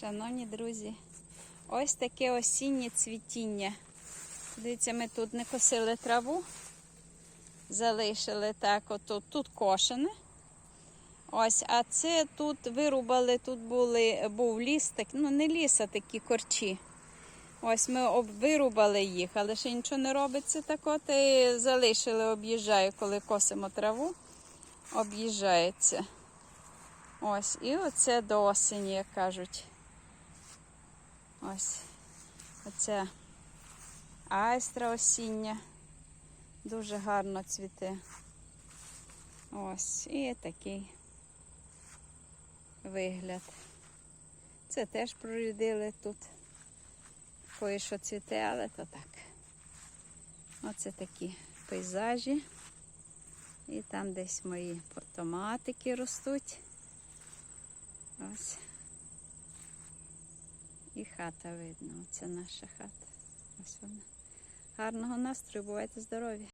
Шановні друзі, ось таке осіннє цвітіння. Дивіться, ми тут не косили траву, залишили так, отут, тут кошене. Ось, а це тут вирубали, тут були, був ліс, так, ну не ліс, а такі корчі. Ось ми вирубали їх, але ще нічого не робиться так от і залишили, об'їжджаю, коли косимо траву, об'їжджається. Ось, і оце до осені, як кажуть. Ось оця айстра осіння. Дуже гарно цвіте. Ось, і такий вигляд. Це теж прорядили тут. Кое що цвіте, але то так. Оце такі пейзажі. І там десь мої томатики ростуть. Ось. І хата видно. Оце наша хата. Ось вона. Гарного настрою, бувайте здорові!